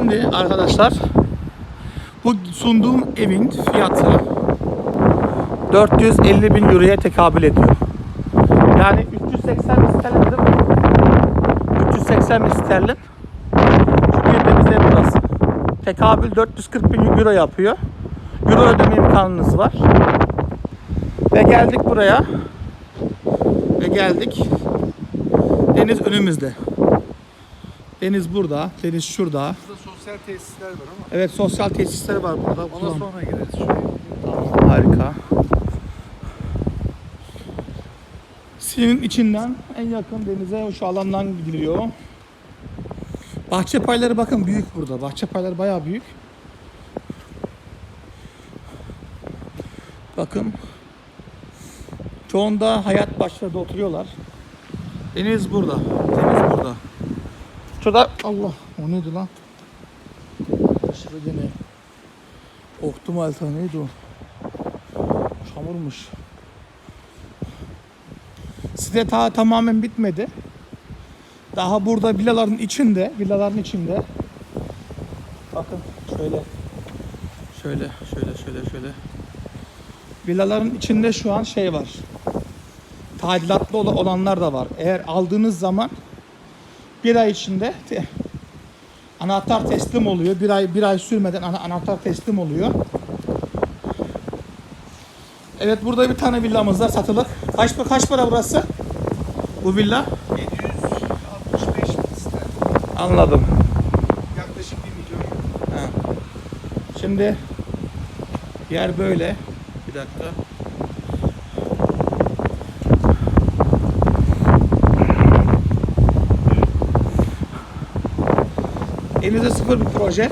Şimdi arkadaşlar bu sunduğum evin fiyatı 450 bin euroya tekabül ediyor. Yani 380 bin sterlin değil mi? 380 bin sterlin. Girdiğimiz ev burası. Tekabül 440 bin euro yapıyor. Euro ödeme imkanınız var. Ve geldik buraya. Ve geldik. Deniz önümüzde. Deniz burada, deniz şurada. Sosyal tesisler var ama Evet sosyal tesisler var burada. ona Ulan, sonra gireriz. Şuraya. Tamam, harika. Sinin içinden en yakın denize şu alandan gidiliyor. Bahçe payları bakın büyük burada. Bahçe payları bayağı büyük. Bakın. Çoğunda hayat başlarda oturuyorlar. Deniz burada. Deniz burada. Şurada Allah o neydi lan? Aşırı gene. Oktum alta neydi o? Çamurmuş. Site ta tamamen bitmedi. Daha burada villaların içinde, villaların içinde. Bakın şöyle. Şöyle, şöyle, şöyle, şöyle. Villaların içinde şu an şey var. Tadilatlı ol- olanlar da var. Eğer aldığınız zaman bir ay içinde anahtar teslim oluyor. Bir ay bir ay sürmeden ana- anahtar teslim oluyor. Evet burada bir tane villamız var satılık. Kaç para kaç para burası? Bu villa? 765 bin. Anladım. Yaklaşık 1 milyon. Ha. Şimdi yer böyle. Bir dakika. Elinizde sıfır bir proje.